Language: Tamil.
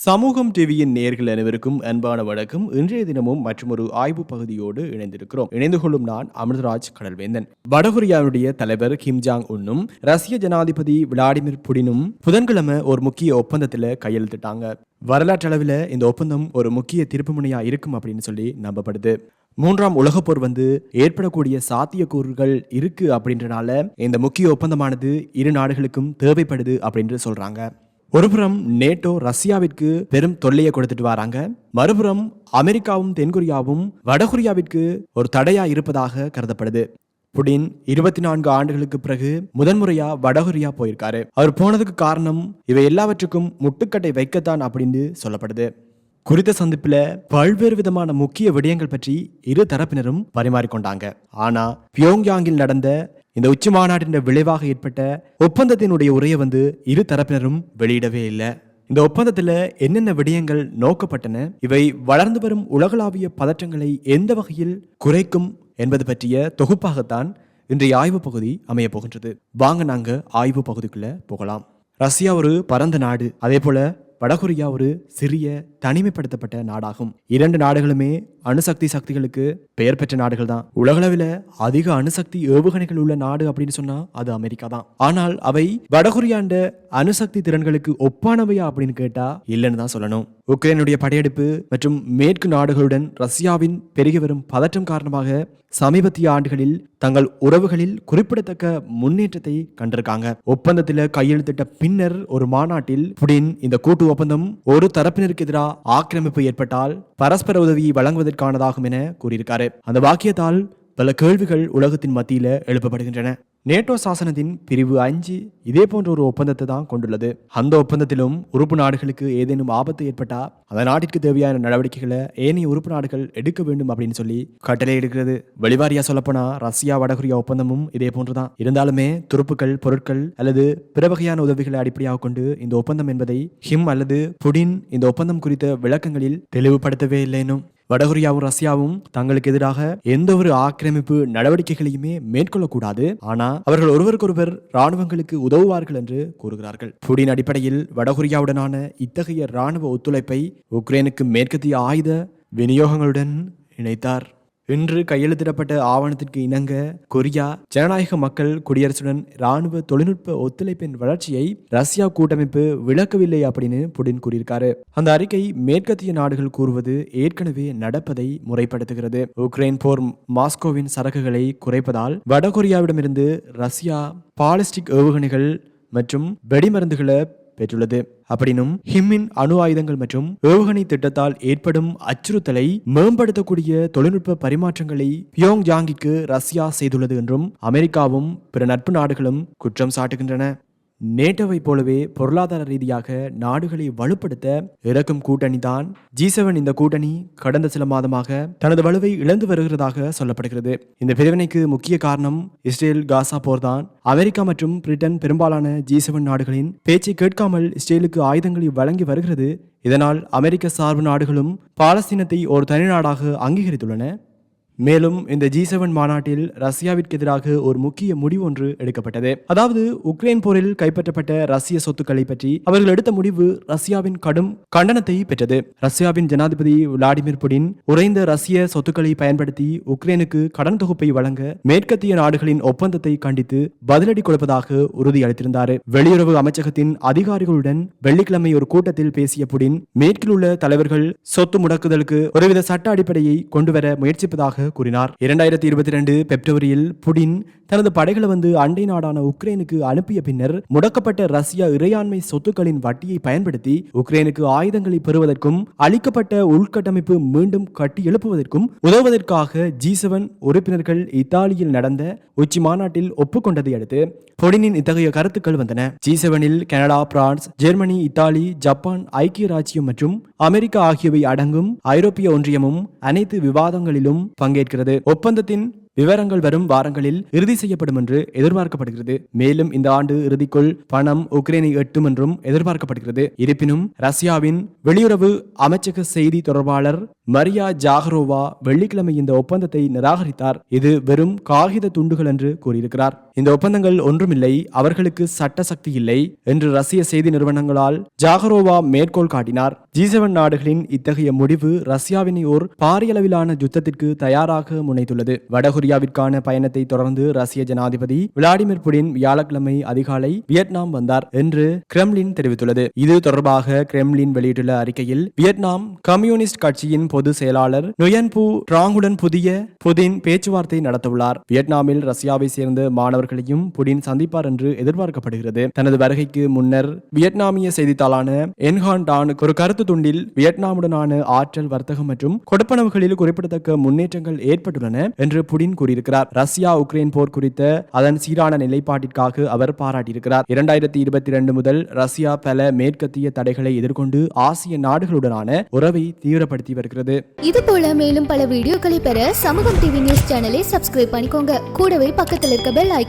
சமூகம் டிவியின் நேர்கள் அனைவருக்கும் அன்பான வணக்கம். இன்றைய தினமும் மற்றொரு ஆய்வு பகுதியோடு இணைந்திருக்கிறோம். இணைந்து கொள்ளும் நான் அமிர்தராஜ் கடல்வேந்தன். வடகொரியாவுடைய தலைவர் கிம் ஜாங் உன்னும் ரஷ்ய ஜனாதிபதி விளாடிமிர் புடினும் புதன்கிழமை ஒரு முக்கிய ஒப்பந்தத்தில் கையெழுத்திட்டாங்க. வரலாற்றளவில் இந்த ஒப்பந்தம் ஒரு முக்கிய திருப்புமுனையா இருக்கும் அப்படின்னு சொல்லி நம்பப்படுது. மூன்றாம் உலகப்போர் வந்து ஏற்படக்கூடிய சாத்தியக்கூறுகள் இருக்கு அப்படின்றனால இந்த முக்கிய ஒப்பந்தமானது இரு நாடுகளுக்கும் தேவைப்படுது அப்படின்னு சொல்றாங்க. ஒருபுறம் நேட்டோ ரஷ்யாவிற்கு பெரும் தொல்லையை கொடுத்துட்டு வராங்க. மறுபுறம் அமெரிக்காவும் தென்கொரியாவும் வடகொரியாவிற்கு ஒரு தடையா இருப்பதாக கருதப்படுது. புடின் இருபத்தி நான்கு ஆண்டுகளுக்கு பிறகு முதன்முறையா வடகொரியா போயிருக்காரு. அவர் போனதுக்கு காரணம் இவை எல்லாவற்றுக்கும் முட்டுக்கட்டை வைக்கத்தான் அப்படின்னு சொல்லப்படுது. குறித்த சந்திப்பில் பல்வேறு விதமான முக்கிய விடயங்கள் பற்றி இரு தரப்பினரும் பரிமாறிக்கொண்டாங்க. ஆனா பியோங்யாங்கில் நடந்த இந்த உச்சி மாநாட்டின் விளைவாக ஏற்பட்ட ஒப்பந்தத்தினுடைய உரையை வந்து இரு தரப்பினரும் வெளியிடவே இல்லை. இந்த ஒப்பந்தத்தில் என்னென்ன விடயங்கள் நோக்கப்பட்டன இவை வளர்ந்து வரும் உலகளாவிய பதற்றங்களை எந்த வகையில் குறைக்கும் என்பது பற்றிய தொகுப்பாகத்தான் இன்றைய ஆய்வு பகுதி அமைய போகின்றது. வாங்க நாங்கள் ஆய்வு பகுதிக்குள்ள போகலாம். ரஷ்யா ஒரு பரந்த நாடு அதே போல வடகொரியா ஒரு சிறிய தனிமைப்படுத்தப்பட்ட நாடாகும். இரண்டு நாடுகளுமே அணுசக்தி சக்திகளுக்கு பெயர் பெற்ற நாடுகள் தான். உலகளவில் அதிக அணுசக்தி ஏவுகணைகள் உள்ள நாடு அப்படின்னு சொன்னா அது அமெரிக்கா தான். ஆனால் அவை வடகொரியாண்ட அணுசக்தி திறன்களுக்கு ஒப்பானவையா அப்படின்னு கேட்டா இல்லைன்னு தான் சொல்லணும். உக்ரைனுடைய படையெடுப்பு மற்றும் மேற்கு நாடுகளுடன் ரஷ்யாவின் பெருகி வரும் பதற்றம் காரணமாக சமீபத்திய ஆண்டுகளில் தங்கள் உறவுகளில் குறிப்பிடத்தக்க முன்னேற்றத்தை கண்டிருக்காங்க. ஒப்பந்தத்தில் கையெழுத்திட்ட பின்னர் ஒரு மாநாட்டில் புடின் இந்த கூட்டு ஒப்பந்தம் ஒரு தரப்பினருக்கு எதிராக ஆக்கிரமிப்பு ஏற்பட்டால் பரஸ்பர உதவியை வழங்குவதற்கானதாகும் என கூறியிருக்காரு. அந்த வாக்கியத்தால் பல கேள்விகள் உலகத்தின் மத்தியில் எழுப்பப்படுகின்றன. நேட்டோ சாசனத்தின் பிரிவு அஞ்சு இதே போன்ற ஒரு ஒப்பந்தத்தை தான் கொண்டுள்ளது. அந்த ஒப்பந்தத்திலும் உறுப்பு நாடுகளுக்கு ஏதேனும் ஆபத்து ஏற்பட்டா அந்த நாட்டிற்கு தேவையான நடவடிக்கைகளை ஏனைய உறுப்பு நாடுகள் எடுக்க வேண்டும் அப்படின்னு சொல்லி கட்டளை எடுக்கிறது. வெளிவாரியா சொல்லப்போனா ரஷ்யா வடகொரியா ஒப்பந்தமும் இதே போன்றுதான். இருந்தாலுமே துருப்புக்கள் பொருட்கள் அல்லது பிற வகையான உதவிகளை அடிப்படையாக கொண்டு இந்த ஒப்பந்தம் என்பதை ஹிம் அல்லது புடின் இந்த ஒப்பந்தம் குறித்த விளக்கங்களில் தெளிவுபடுத்தவே இல்லைனும். வடகொரியாவும் ரஷ்யாவும் தங்களுக்கு எதிராக எந்த ஒரு ஆக்கிரமிப்பு நடவடிக்கைகளையுமே மேற்கொள்ளக்கூடாது. ஆனா அவர்கள் ஒருவருக்கொருவர் ராணுவங்களுக்கு உதவுவார்கள் என்று கூறுகிறார்கள். புடின் அடிப்படையில் வடகொரியாவுடனான இத்தகைய ராணுவ ஒத்துழைப்பை உக்ரைனுக்கு மேற்கத்திய ஆயுத விநியோகங்களுடன் இணைத்தார். இன்று கையெழுத்திடப்பட்ட ஆவணத்திற்கு இணங்க கொரியா ஜனநாயக மக்கள் குடியரசுடன் ராணுவ தொழில்நுட்ப ஒத்துழைப்பின் வளர்ச்சியை ரஷ்யா கூட்டமைப்பு விளக்கவில்லை அப்படின்னு புடின் கூறியிருக்காரு. அந்த அறிக்கை மேற்கத்திய நாடுகள் கூறுவது ஏற்கனவே நடப்பதை முறைப்படுத்துகிறது. உக்ரைன் போர் மாஸ்கோவின் சரக்குகளை குறைப்பதால் வடகொரியாவிடமிருந்து ரஷ்யா பாலிஸ்டிக் ஏவுகணைகள் மற்றும் வெடிமருந்துகளை பெற்றுள்ளது. அப்படினும் ஹிம்மின் அணு ஆயுதங்கள் மற்றும் ஏவுகணை திட்டத்தால் ஏற்படும் அச்சுறுத்தலை மேம்படுத்தக்கூடிய தொழில்நுட்ப பரிமாற்றங்களை பியோங் ஜாங்கிக்கு ரஷ்யா செய்துள்ளது என்றும் அமெரிக்காவும் பிற நட்பு நாடுகளும் குற்றம் சாட்டுகின்றன. நேட்டோவை போலவே பொருளாதார ரீதியாக நாடுகளை வலுப்படுத்த இறக்கும் கூட்டணி தான் ஜி செவன் இந்த கூட்டணி கடந்த சில மாதமாக தனது வலுவை இழந்து வருகிறதாக சொல்லப்படுகிறது. இந்த பிரிவினைக்கு முக்கிய காரணம் இஸ்ரேல் காசா போர்தான் அமெரிக்கா மற்றும் பிரிட்டன் பெரும்பாலான ஜி செவன் நாடுகளின் பேச்சை கேட்காமல் இஸ்ரேலுக்கு ஆயுதங்களை வழங்கி வருகிறது. இதனால் அமெரிக்க சார்பு நாடுகளும் பாலஸ்தீனத்தை ஒரு தனிநாடாக அங்கீகரித்துள்ளன. மேலும் இந்த ஜி செவன் மாநாட்டில் ரஷ்யாவிற்கு எதிராக ஒரு முக்கிய முடிவு ஒன்று எடுக்கப்பட்டது. அதாவது உக்ரைன் போரில் கைப்பற்றப்பட்ட ரஷ்ய சொத்துக்களை பற்றி அவர்கள் எடுத்த முடிவு ரஷ்யாவின் கடும் கண்டனத்தை பெற்றது. ரஷ்யாவின் ஜனாதிபதி விளாடிமிர் புடின் உறைந்த ரஷ்ய சொத்துக்களை பயன்படுத்தி உக்ரைனுக்கு கடன் தொகுப்பை வழங்க மேற்கத்திய நாடுகளின் ஒப்பந்தத்தை கண்டித்து பதிலடி கொடுப்பதாக உறுதியளித்திருந்தார். வெளியுறவு அமைச்சகத்தின் அதிகாரிகளுடன் வெள்ளிக்கிழமை ஒரு கூட்டத்தில் பேசிய புடின் மேற்கில் உள்ள தலைவர்கள் சொத்து முடக்குதலுக்கு ஒருவித சட்ட அடிப்படையை கொண்டுவர முயற்சிப்பதாக கூறினார். இரண்டாயிரத்தி இருபத்தி ரெண்டு பிப்ரவரியில் புடின் தனது படைகளை வந்து அண்டை நாடான உக்ரைனுக்கு அனுப்பிய பின்னர் முடக்கப்பட்ட ரஷ்யா இறையாண்மை சொத்துக்களின் வட்டியை பயன்படுத்தி உக்ரைனுக்கு ஆயுதங்களை பெறுவதற்கும் அளிக்கப்பட்ட உள்கட்டமைப்பு மீண்டும் கட்டி எழுப்புவதற்கும் உதவுவதற்காக ஜி செவன் உறுப்பினர்கள் இத்தாலியில் நடந்த உச்சி மாநாட்டில் ஒப்புக்கொண்டதை அடுத்து பொடினின் இத்தகைய கருத்துக்கள் வந்தன. ஜி செவனில் Canada France Germany Italy Japan ஐக்கிய ராஜ்யம் மற்றும் அமெரிக்கா ஆகியவை அடங்கும் ஐரோப்பிய ஒன்றியமும் அனைத்து விவாதங்களிலும் பங்கேற்கிறது. ஒப்பந்தத்தின் விவரங்கள் வரும் வாரங்களில் இறுதி செய்யப்படும் என்று எதிர்பார்க்கப்படுகிறது. மேலும் இந்த ஆண்டு இறுதிக்குள் பணம் உக்ரைனை எட்டும் என்றும் எதிர்பார்க்கப்படுகிறது. இருப்பினும் ரஷ்யாவின் வெளியுறவு அமைச்சக செய்தி தொடர்பாளர் மரியா ஜாகரோவா வெள்ளிக்கிழமை இந்த ஒப்பந்தத்தை நிராகரித்தார். இது வெறும் காகித துண்டுகள் என்று கூறியிருக்கிறார். இந்த ஒப்பந்தங்கள் ஒன்றுமில்லை அவர்களுக்கு சட்ட சக்தி இல்லை என்று ரஷ்ய செய்தி நிறுவனங்களால் ஜாகரோவா மேற்கோள் காட்டினார். ஜி நாடுகளின் இத்தகைய முடிவு ரஷ்யாவினை ஓர் பாரியளவிலான யுத்தத்திற்கு தயாராக முனைத்துள்ளது வடகொரியாவிற்கான பயணத்தை தொடர்ந்து ரஷ்ய ஜனாதிபதி விளாடிமிர் புடின் வியாழக்கிழமை அதிகாலை வியட்நாம் வந்தார் என்று கிரெம்லின் தெரிவித்துள்ளது. இது தொடர்பாக கிரெம்லின் வெளியிட்டுள்ள அறிக்கையில் வியட்நாம் கம்யூனிஸ்ட் கட்சியின் பொதுச் செயலாளர் நுயன்பு ராங்குடன் புதிய புதின் பேச்சுவார்த்தை நடத்தவுள்ளார். வியட்நாமில் ரஷ்யாவை சேர்ந்த அவர்களையும் புடின் சந்திப்பார் என்று எதிர்பார்க்கப்படுகிறது. தனது வருகைக்கு முன்னர் வியட்நாமிய செய்தித்தாளான என்ஹான் டானுக்கு ஒரு கருத்து துண்டில் வியட்நாமுடனான ஆற்றல் வர்த்தகம் மற்றும் கொடுப்பனவுகளில் குறிப்பிடத்தக்க முன்னேற்றங்கள் ஏற்பட்டுள்ளன என்று புடின் கூறியிருக்கிறார். ரஷ்யா உக்ரைன் போர் குறித்த அதன் சீரான நிலைப்பாட்டிற்காக அவர் பாராட்டியிருக்கிறார். இரண்டாயிரத்தி இருபத்தி இரண்டு முதல் ரஷ்யா பல மேற்கத்திய தடைகளை எதிர்கொண்டு ஆசிய நாடுகளுடனான உறவை தீவிரப்படுத்தி வருகிறது. இது போல மேலும் பல வீடியோக்களை பெற சமூகம் டிவி நியூஸ் சேனலை சப்ஸ்கிரைப் பண்ணிக்கோங்க. கூடவே பக்கத்தில் இருக்க பெல்